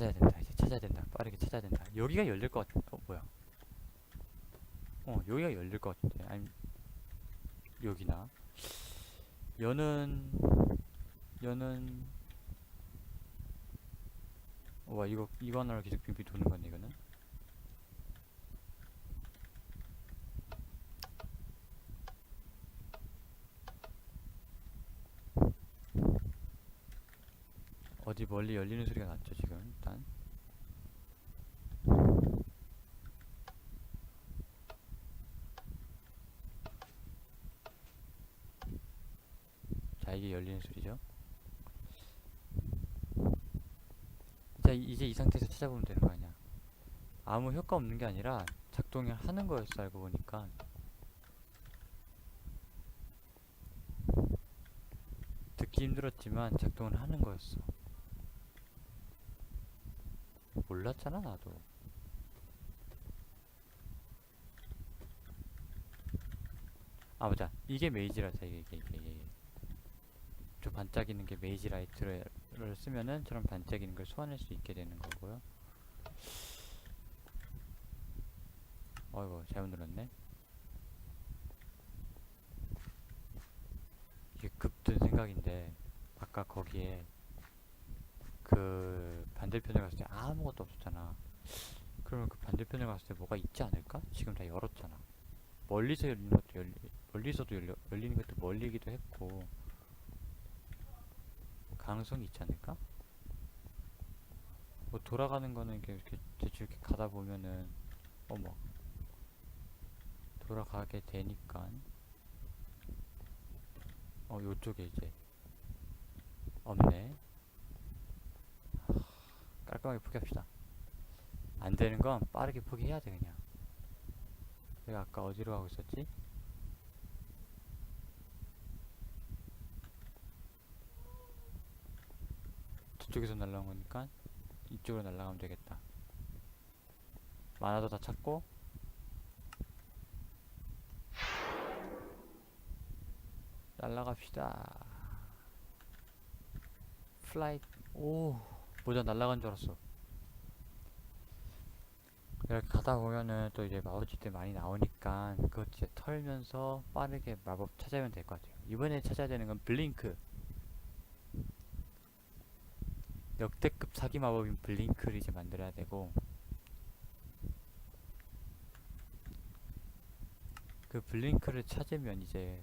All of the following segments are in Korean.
찾아야 된다. 이제 찾아야 된다. 빠르게 찾아야 된다. 여기가 열릴 것 같아. 어 뭐야? 어 여기가 열릴 것 같은데. 아니 여기나. 여는 여는 어, 와 이거 이거 하나로 계속 빙빙 도는 건데 이거는. 어디 멀리 열리는 소리가 났죠 지금 일단. 자 이게 열리는 소리죠. 자 이- 이제 이 상태에서 찾아보면 되는 거 아니야. 아무 효과 없는 게 아니라 작동을 하는 거였어 알고 보니까. 듣기 힘들었지만 작동을 하는 거였어 몰랐잖아 나도. 아 맞아. 이게 메이지라자 이게 이게 이게, 이게. 저 반짝이는 게 메이지 라이트를 쓰면은 저런 반짝이는 걸 소환할 수 있게 되는 거고요. 어이구 잘못 눌렀네. 이게 급든 생각인데 아까 거기에 그 반대편에 갔을 때 아무것도 없었잖아. 그러면 그 반대편에 갔을 때 뭐가 있지 않을까? 지금 다 열었잖아. 멀리서 열리는 것도 열리, 멀리서도 열려, 열리는 것도 멀리기도 했고 가능성이 있지 않을까? 뭐 돌아가는 거는 이렇게, 이렇게 대충 이렇게 가다 보면은 어머 돌아가게 되니까 어 요쪽에 이제 없네 깔끔하게 포기합시다. 안 되는 건 빠르게 포기해야 돼, 그냥. 내가 아까 어디로 가고 있었지? 저쪽에서 날라온 거니까 이쪽으로 날아가면 되겠다. 만화도 다 찾고 날아갑시다. 플라이 오 모자 날아간 줄 알았어. 이렇게 가다 보면은 또 이제 마법집들 많이 나오니까 그것 이제 털면서 빠르게 마법 찾아면 될 것 같아요. 이번에 찾아야 되는 건 블링크. 역대급 사기 마법인 블링크를 이제 만들어야 되고 그 블링크를 찾으면 이제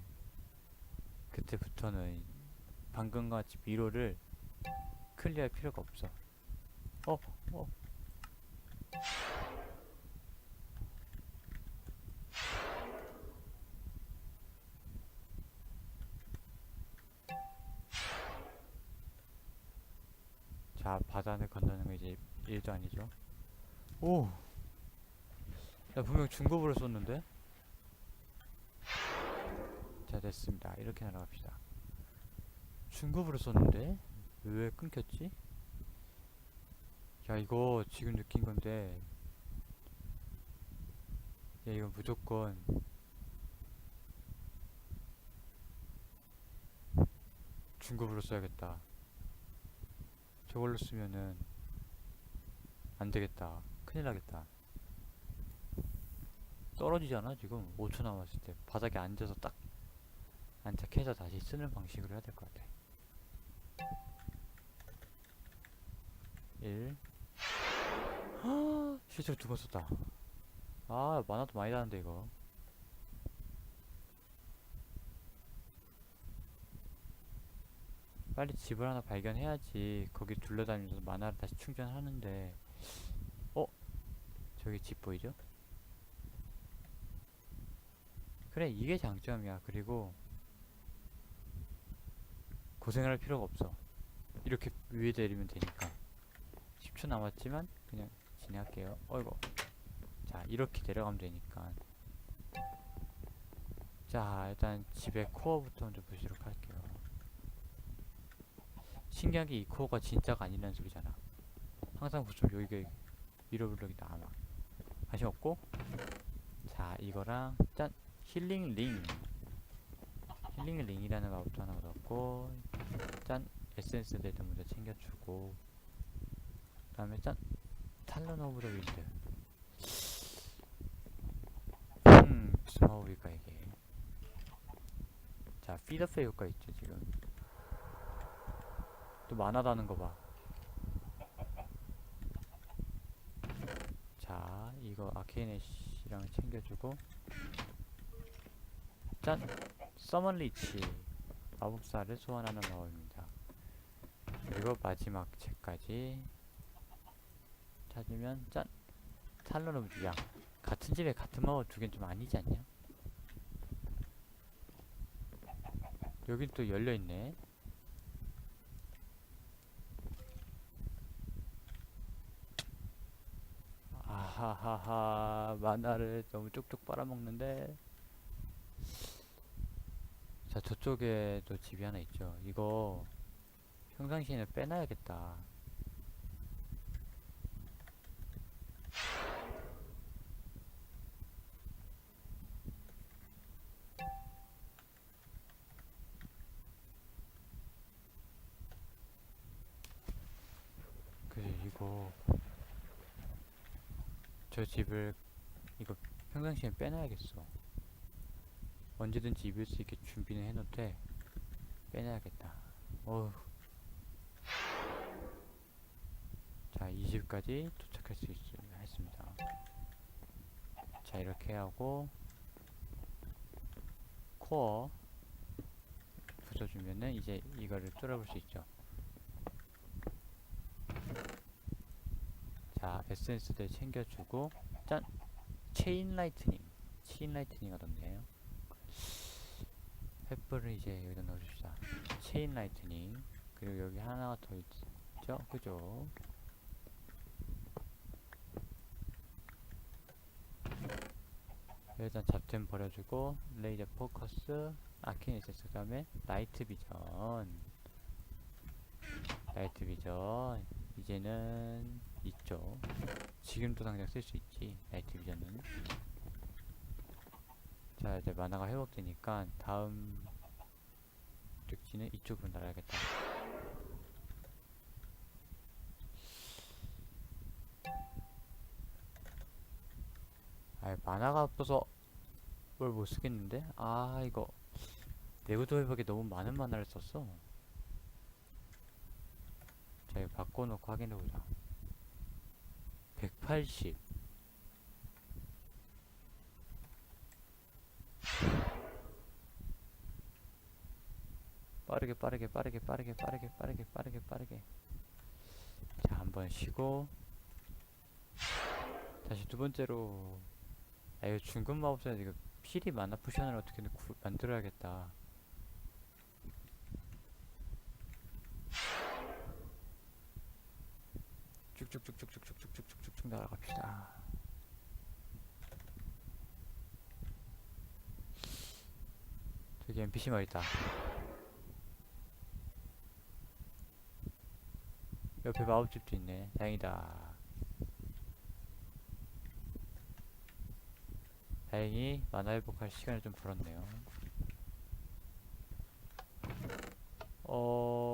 그때부터는 방금과 같이 미로를 클리어할 필요가 없어. 어, 어. 자, 바다를 건너는 거 이제 일도 아니죠. 오! 야, 분명 중급으로 썼는데? 자, 됐습니다. 이렇게 날아갑시다. 중급으로 썼는데? 왜 끊겼지? 야, 이거 지금 느낀 건데. 야, 이거 무조건. 중급으로 써야겠다. 저걸로 쓰면은 안 되겠다. 큰일 나겠다. 떨어지잖아, 지금. 5초 남았을 때. 바닥에 앉아서 딱 안착해서 다시 쓰는 방식으로 해야 될 것 같아. 1 실제로 두 번 썼다. 아 만화도 많이 나는데 이거. 빨리 집을 하나 발견해야지. 거기 둘러다니면서 만화를 다시 충전하는데. 어? 저기 집 보이죠? 그래 이게 장점이야. 그리고 고생을 할 필요가 없어. 이렇게 위에 내리면 되니까 10초 남았지만 그냥 진행할게요. 어이구. 자 이렇게 내려가면 되니까. 자 일단 집의 코어부터 먼저 보시도록 할게요. 신기한 게이 코어가 진짜가 아니라는 소리잖아. 항상 보시면 여기가 미러블럭이 나와 관심 없고. 자 이거랑 짠 힐링 링. 힐링 링이라는 마법도 하나 얻었고 짠 에센스들도 먼저 챙겨주고 다음에 짠. 탈론 오브 더 윈드. 음 무슨 마법일까 이게? 자 피더페 효과 있죠 지금. 또 만화다는 거봐. 자 이거 아케이넷이랑 챙겨주고. 짠! 서먼 리치. 마법사를 소환하는 마법입니다. 그리고 마지막 책까지 찾으면 짠. 오브 양 같은 집에 같은 마법 두 개는 좀 아니지 않냐? 여긴 또 열려있네. 아하하하 만화를 너무 쪽쪽 빨아먹는데. 자 저쪽에도 집이 하나 있죠. 이거 평상시에는 빼놔야겠다 집을 이거 평상시에 빼놔야겠어 언제든지 입을 수 있게 준비는 해놓되 빼놔야겠다 어휴 자, 이 집까지 도착할 수 있, 했습니다. 자, 이렇게 하고 코어 붙여주면은 이제 이거를 뚫어볼 수 있죠. 자, 에센스들 챙겨주고 짠! 체인 라이트닝 체인 라이트닝 얻었네요. 횃불을 이제 여기다 넣어줍시다. 체인 라이트닝 그리고 여기 하나가 더 있죠? 그죠? 일단 잡템 버려주고 레이저 포커스 아키네시스 그 다음에 나이트 비전 나이트 비전 이제는 있죠 지금도 당장 쓸 수 있지 나이트 비전은 자 이제 만화가 회복되니까 다음 쪽지는 이쪽으로 날아야겠다. 아 만화가 없어서 뭘 못 쓰겠는데? 아 이거. 내구도 회복에 너무 많은 만화를 썼어. 자 이거 바꿔놓고 확인해보자 180 빠르게 빠르게 빠르게 빠르게 빠르게 빠르게 빠르게 빠르게. 자 한번 쉬고. 다시 두 번째로. 아 이거 중급 마법사 이거 필이 많아. 포션을 어떻게든 구, 만들어야겠다 쭉쭉쭉쭉쭉쭉쭉쭉쭉쭉 날아갑시다. 저기 NPC 말 있다. 옆에 마법집도 있네. 다행이다. 다행히 만화 회복할 시간을 좀 벌었네요. 어...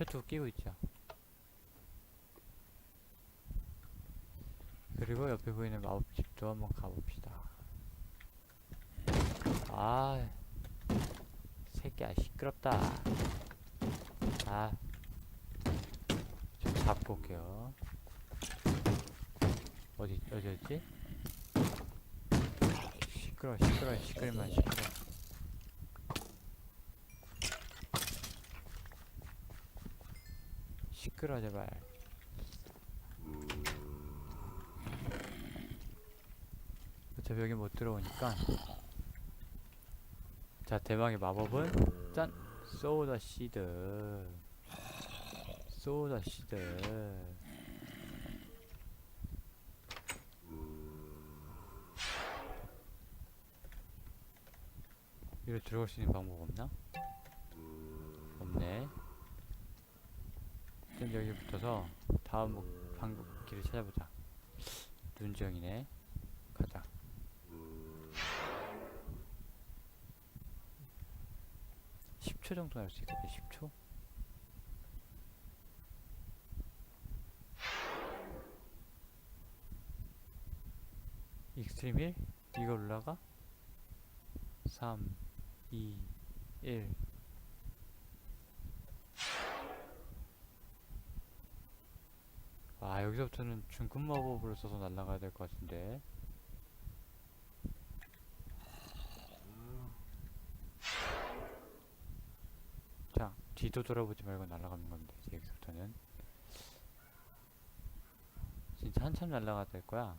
철투 끼고 있죠. 그리고 옆에 보이는 마법집도 한번 가봅시다. 아, 새끼야 시끄럽다. 아, 좀 잡고 올게요. 어디 어디였지? 시끄러 시끄러 시끄러만 시끄러. 시끄러 제발. 어차피 여기 못 들어오니까. 자 대망의 마법은 짠 소다 시드. 소다 시드. 이로 들어갈 수 있는 방법 없나? 없네. 지금 여기 붙어서 다음 방금 길을 찾아보자. 눈정이네. 가자. 10초 정도 할 수 있거든 10초 익스트림 1 이거 올라가 3 2 1 아, 여기서부터는 중급 마법으로 써서 날아가야 될 것 같은데. 자, 뒤도 돌아보지 말고 날아가는 겁니다. 이제 여기서부터는. 진짜 한참 날아가야 될 거야.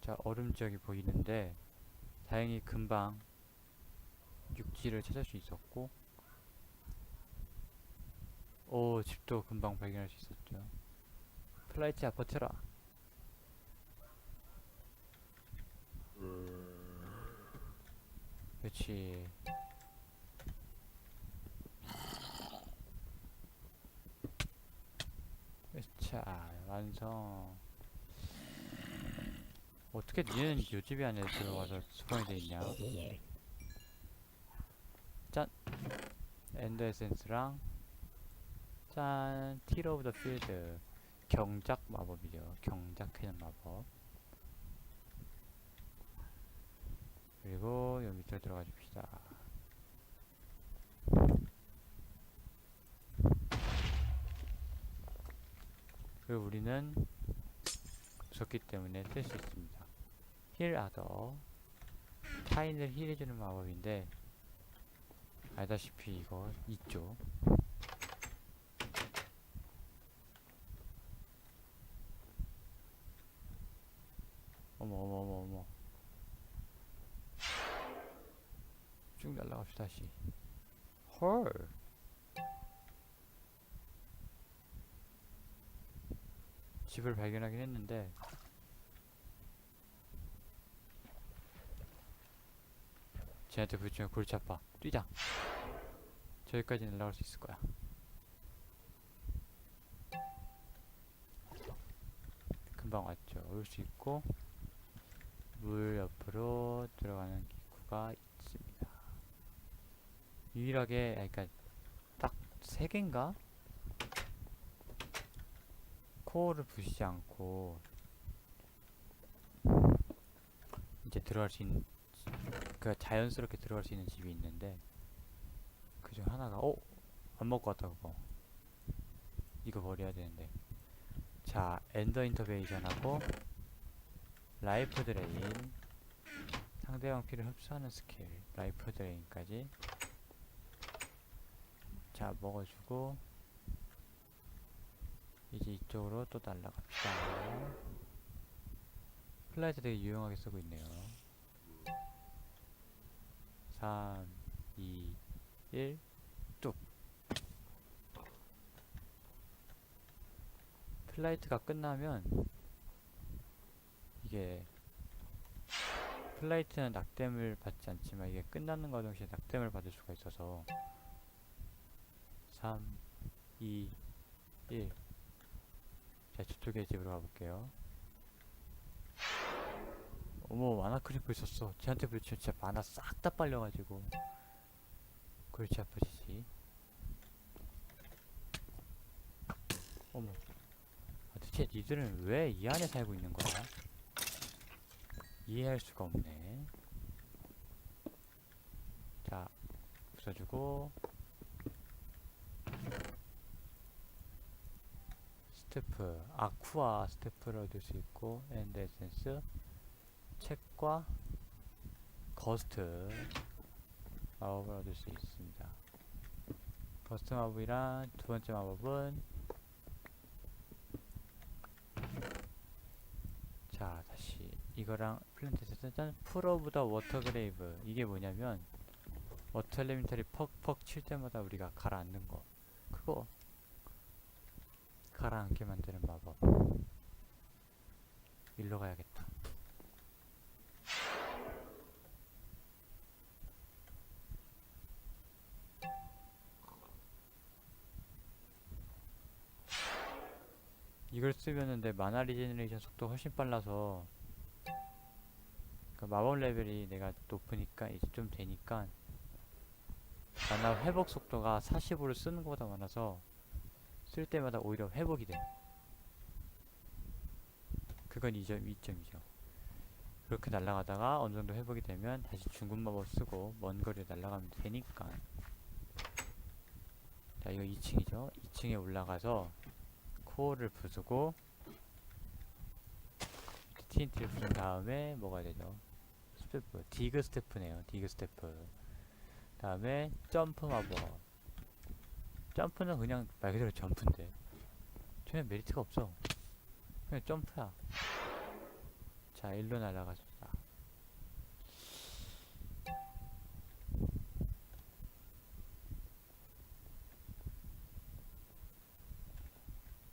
자, 얼음 지역이 보이는데, 다행히 금방 육지를 찾을 수 있었고, 오, 집도 금방 발견할 수 있었죠. 플라이트야, 버텨라. 그렇지. 자, 완성. 어떻게 니는 요 집이 안에 들어가서 수방이 돼 있냐? 짠! 엔더 에센스랑 짠! 틸 오브 더 필드 경작 마법이죠. 경작해는 마법. 그리고 여기 밑으로 들어가 줍시다. 그리고 우리는 무섭기 때문에 쓸 수 있습니다. 힐 아더 타인을 힐해주는 마법인데 알다시피 이거 있죠. 어머 어머 어머 어머 쭉 날라갑시다 다시 헐. 집을 발견하긴 했는데. 쟤한테 부딪히면 골치 아파 뛰자. 저기까지 날아갈 수 있을 거야. 금방 왔죠. 올 수 있고 물 옆으로 들어가는 기구가 유일하게 그러니까 딱 세 개인가? 코어를 부시지 않고 이제 들어갈 수 있는 그 자연스럽게 들어갈 수 있는 집이 있는데 그 중 하나가 어? 안 먹고 왔다 그거. 이거 버려야 되는데. 자 엔더 인터베이션 하고 라이프 드레인 상대방 피를 흡수하는 스킬 라이프 드레인까지 자 먹어주고 이제 이쪽으로 또 날라갑시다. 플라이트 되게 유용하게 쓰고 있네요. 3 2 1 뚝. 플라이트가 끝나면 이게 플라이트는 낙뎀을 받지 않지만 이게 끝나는 과정 시에 낙뎀을 받을 수가 있어서 3 2 1 자, 저쪽에 집으로 가볼게요. 어머, 만화 크리퍼 있었어. 쟤한테 부딪히면 진짜 만화 싹 다 빨려가지고. 골치 아프시지. 어머. 아, 대체 니들은 왜 이 안에 살고 있는 거야? 이해할 수가 없네. 자, 부숴주고. 스태프, 아쿠아 스태프를 얻을 수 있고, 엔드 에센스, 책과 거스트 마법을 얻을 수 있습니다. 거스트 마법이란 두 번째 마법은 자 다시 이거랑 플랜트 에센스 짠풀 오브 더 워터 그레이브 이게 뭐냐면 워터 엘리멘탈이 퍽퍽 칠 때마다 우리가 가라앉는 거 그거 가라앉게 만드는 마법. 일로 가야겠다. 이걸 쓰면은 내 마나 리제너레이션 속도 훨씬 빨라서 그 마법 레벨이 내가 높으니까 이제 좀 되니까 마나 회복 속도가 45를 쓰는 것보다 많아서 쓸 때마다 오히려 회복이 돼. 그건 2점, 2점이죠. 그렇게 날아가다가 어느 정도 회복이 되면 다시 중급 마법 쓰고 먼 거리를 날아가면 되니까. 자, 이거 2층이죠. 2층에 올라가서 코어를 부수고 TNT를 부순 다음에 뭐가 되죠? 스태프, 디그 스태프네요. 디그 스태프. 다음에 점프 마법. 점프는 그냥 말 그대로 점프인데 전혀 메리트가 없어. 그냥 점프야. 자, 일로 날아가줍니다.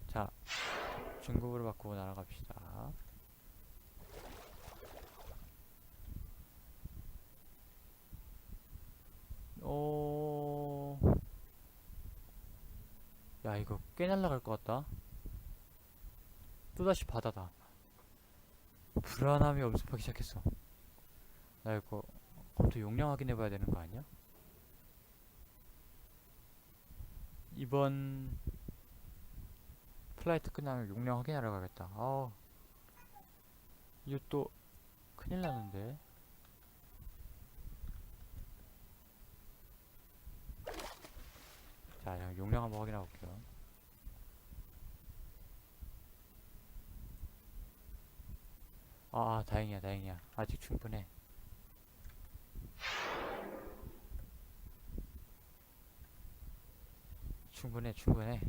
자, 중급으로 바꾸고 날아갑시다. 오, 야, 이거 꽤 날아갈 것 같다. 또다시 바다다. 불안함이 엄습하기 시작했어. 나 이거 컴퓨터 용량 확인해봐야 되는 거 아니야? 이번 플라이트 끝나면 용량 확인하러 가겠다. 아, 이거 또 큰일 나는데. 자, 자, 용량 한번 확인해 볼게요. 아, 아, 다행이야, 다행이야. 아직 충분해. 충분해, 충분해.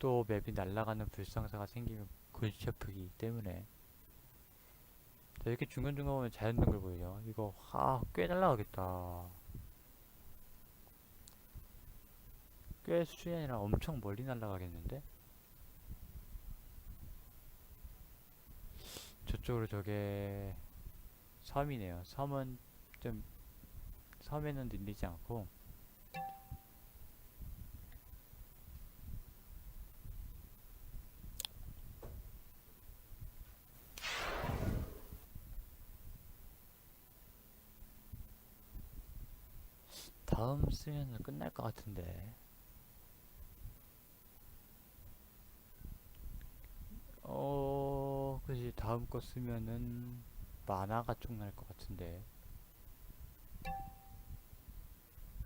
또 맵이 날아가는 불상사가 생기면 골치 아프기 때문에. 자, 이렇게 중간중간 보면 자연 동굴 보이죠? 이거, 아, 꽤 날아가겠다. 꽤 수준이 아니라 엄청 멀리 날아가겠는데? 저쪽으로 저게 섬이네요. 섬은 좀 섬에는 밀리지 않고 다음 쓰면은 끝날 것 같은데 어, 그지 다음 거 쓰면은 만화가 쪽 날 것 같은데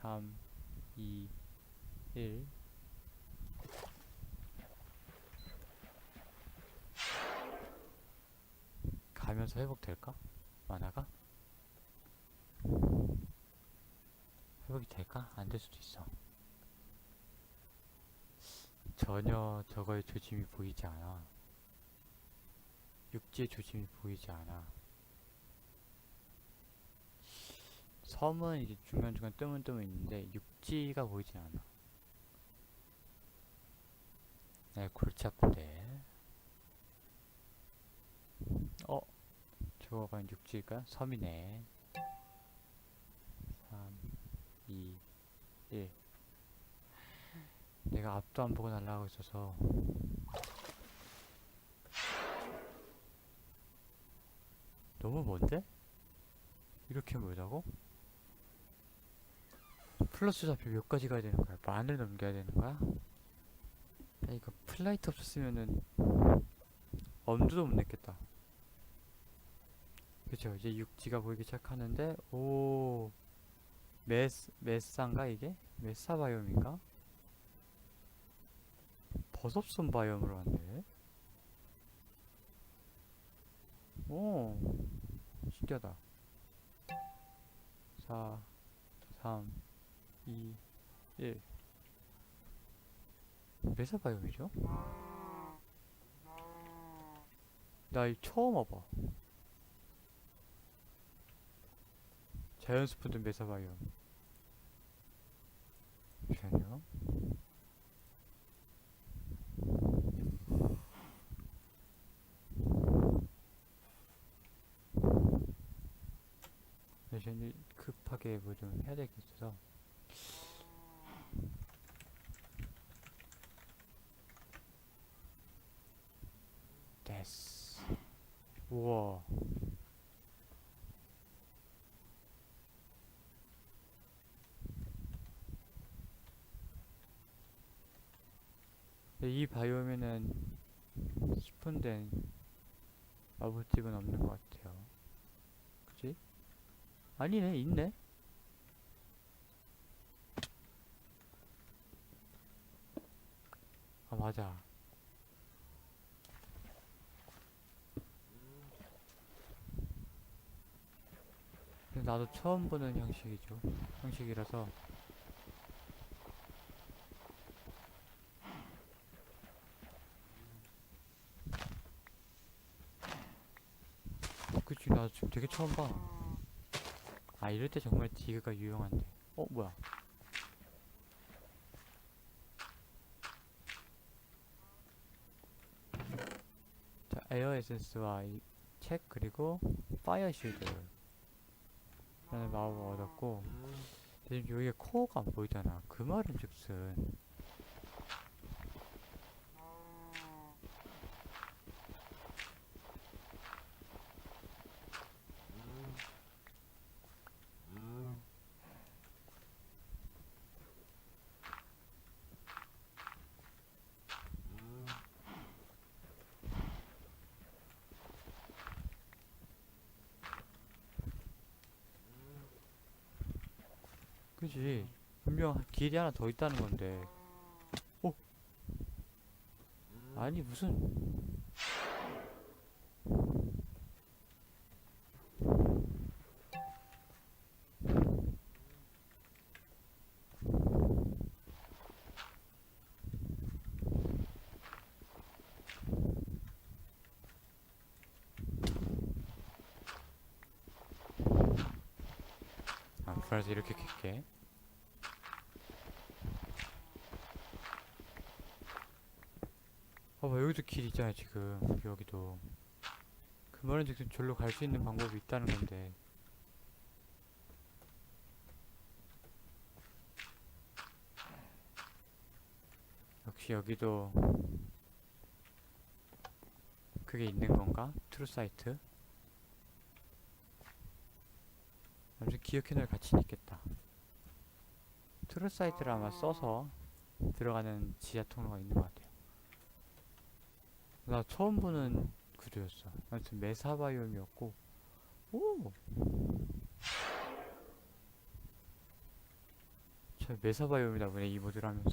3 2 1 가면서 회복될까? 만화가? 회복이 될까? 안 될 수도 있어 전혀 저거의 조짐이 보이지 않아 육지의 조짐이 보이지 않아. 섬은 이제 중간중간 뜨문뜨문 있는데 육지가 보이지 않아. 네, 골치 아픈데. 어? 저거 과연 육지일까? 섬이네. 3, 2, 1. 내가 앞도 안 보고 날아가고 있어서 너무 먼데? 이렇게 멀다고? 플러스 좌표 몇 가지 가야 되는 거야? 만을 넘겨야 되는 거야? 야 이거 플라이트 없었으면은 엄두도 못 냈겠다 그쵸 이제 육지가 보이기 시작하는데 오 메스, 메사인가 이게? 메사 바이옴인가? 버섯선 바이옴으로 왔네 오 신기하다. 4 3 2 1 메사 바이옴이죠? 나 이 처음 와봐. 자연 스푸드 메사 바이옴. 잠시만요 잠시만요 급하게 뭐 좀 해야 될 게 있어서 됐어 우와 이 바이옴에는 스폰된 마법집은 없는 것 같아요. 그치? 아니네, 있네? 아, 맞아. 근데 나도 처음 보는 형식이죠. 형식이라서. 그치, 나 지금 되게 처음 봐. 아, 이럴 때 정말 디그가 유용한데. 어, 뭐야? 자, 에센스와 이 책 그리고 파이어 쉴드 라는 마법을 얻었고 지금 여기에 코어가 안 보이잖아. 그 말은 즉슨 그지 분명 길이 하나 더 있다는 건데 어? 아니 무슨 아 그래서 이렇게 킬게 봐봐 여기도 길 있잖아 지금. 여기도. 그 말은 즉슨 절로 갈 수 있는 방법이 있다는 건데. 역시 여기도 그게 있는 건가? 트루 사이트? 아무튼 기억해놓을 가치는 있겠다. 트루 사이트를 아마 써서 들어가는 지하 통로가 있는 것 같아요 나 처음 보는 구조였어. 아무튼 메사바이옴이었고, 오! 저 메사바이옴이다 보네, 이 모드를 하면서.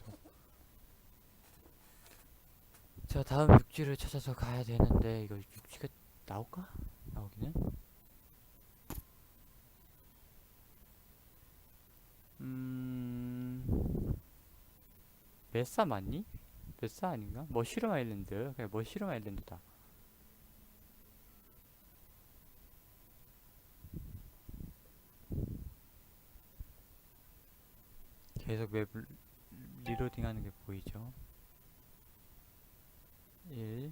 자, 다음 육지를 찾아서 가야 되는데, 이거 육지가 나올까? 나오기는? 음, 메사 맞니? 메사 아닌가? 머시룸 아일랜드. 그냥 머시룸 아일랜드다. 계속 맵을 리로딩 하는 게 보이죠? 1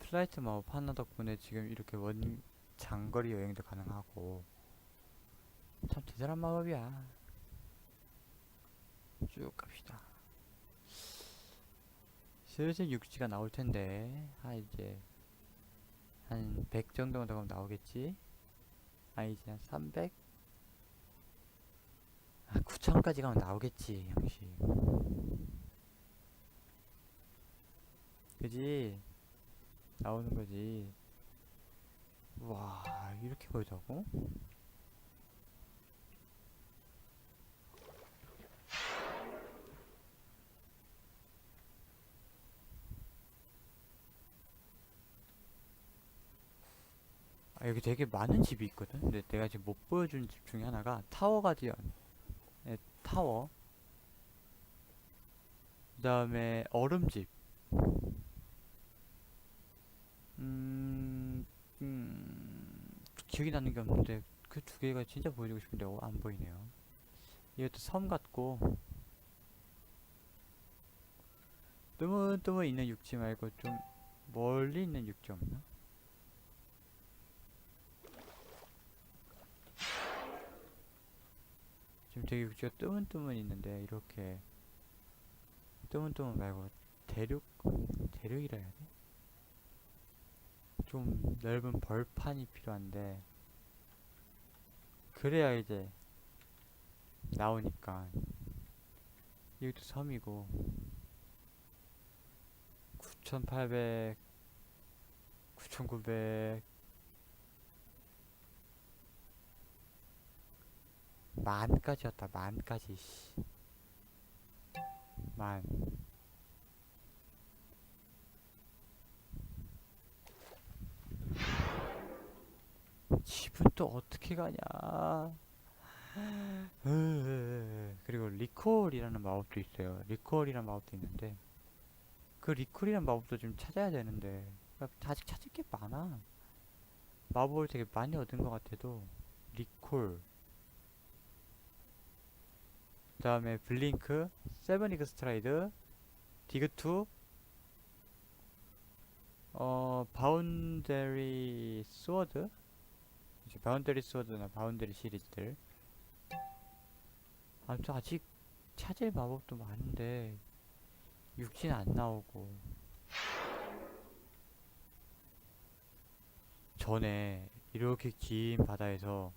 플라이트 마법 하나 덕분에 지금 이렇게 원 장거리 여행도 가능하고 참 대단한 마법이야. 쭉 갑시다. 슬슬 육지가 나올 텐데, 아, 이제, 한 100 정도만 더 가면 나오겠지? 아, 이제 한 300? 아, 9천까지 가면 나오겠지, 형씨. 그지? 나오는 거지. 와, 이렇게 보이자고? 아, 여기 되게 많은 집이 있거든? 근데 내가 지금 못 보여준 집 중에 하나가 타워 가디언. 네, 타워. 그 다음에 얼음집. 음, 음, 기억이 나는 게 없는데 그 두 개가 진짜 보여주고 싶은데 어, 안 보이네요. 이것도 섬 같고 뜨문뜨문 있는 육지 말고 좀 멀리 있는 육지 없나? 지금 되게 육지가 뜨문뜨문 있는데 이렇게 뜨문뜨문 말고 대륙 대륙이라 해야 돼? 좀 넓은 벌판이 필요한데 그래야 이제 나오니까 여기도 섬이고 9800 9900 만까지였다 만까지 씨. 만. 집은 또 어떻게 가냐? 으, 그리고 리콜이라는 마법도 있어요. 리콜이라는 마법도 있는데 그 리콜이라는 마법도 좀 찾아야 되는데 그러니까 아직 찾을 게 많아. 마법을 되게 많이 얻은 것 같아도 리콜 그 다음에 블링크 세븐이그 스트라이드 디그2 어 바운데리 스워드? 바운데리 스워드나 바운데리 시리즈들. 아무튼 아직 찾을 마법도 많은데 육진 안 나오고. 전에 이렇게 긴 바다에서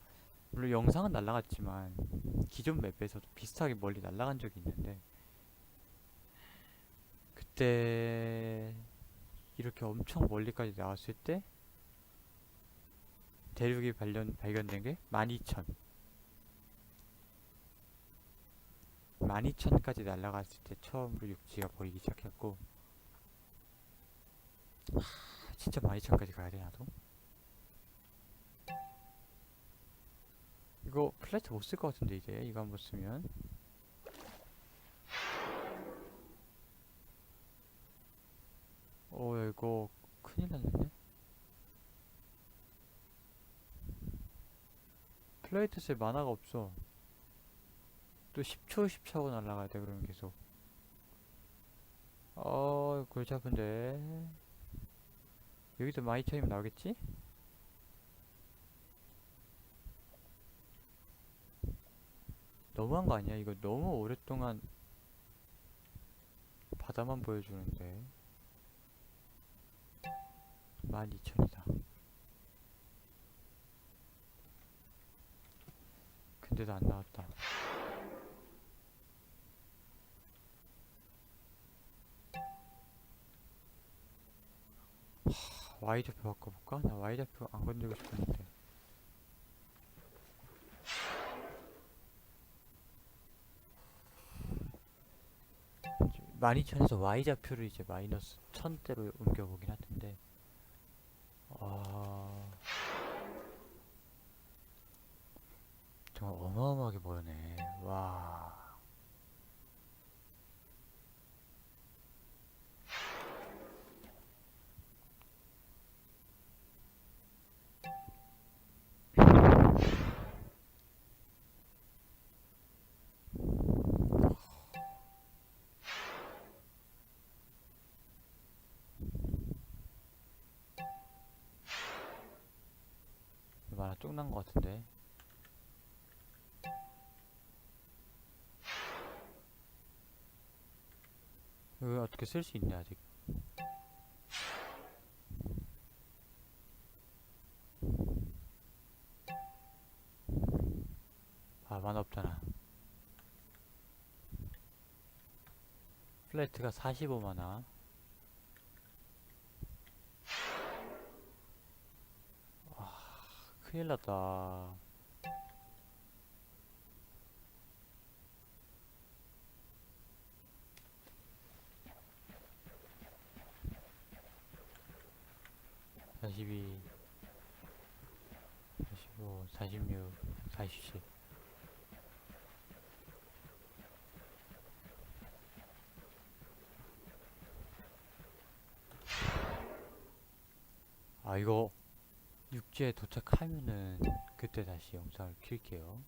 물론 영상은 날라갔지만 기존 맵에서도 비슷하게 멀리 날아간 적이 있는데 그때 이렇게 엄청 멀리까지 나왔을 때 대륙이 발견, 발견된 게 12,000 12,000까지 날아갔을 때 처음으로 육지가 보이기 시작했고 하, 진짜 12,000까지 가야 돼 나도 이거 플래트 못 쓸 것 같은데 이제. 이거 한번 쓰면. 어 이거 큰일 났네 플레이트 쓸 만화가 없어. 또 10초 10초 하고 날아가야 돼 그러면 계속. 어 골치 아픈데. 여기도 마이 차이면 나오겠지? 너무한 거 아니야? 이거 너무 오랫동안 바다만 보여주는데 12,000이다 근데도 안 나왔다 하, Y좌표 바꿔볼까? 나 Y좌표 안 건들고 싶었는데 12,000에서 Y좌표를 이제 마이너스 1000대로 옮겨보긴 하던데. 아... 정말 어마어마하게 보이네. 와... 쪽난 것 같은데. 이거 어떻게 쓸 수 있냐 아직? 아 만화 없잖아. 플레이트가 45만화 큰일 났다. 사십이, 사십오, 사십육, 사십칠. 아 이거 육지에 도착하면은 그때 다시 영상을 킬게요.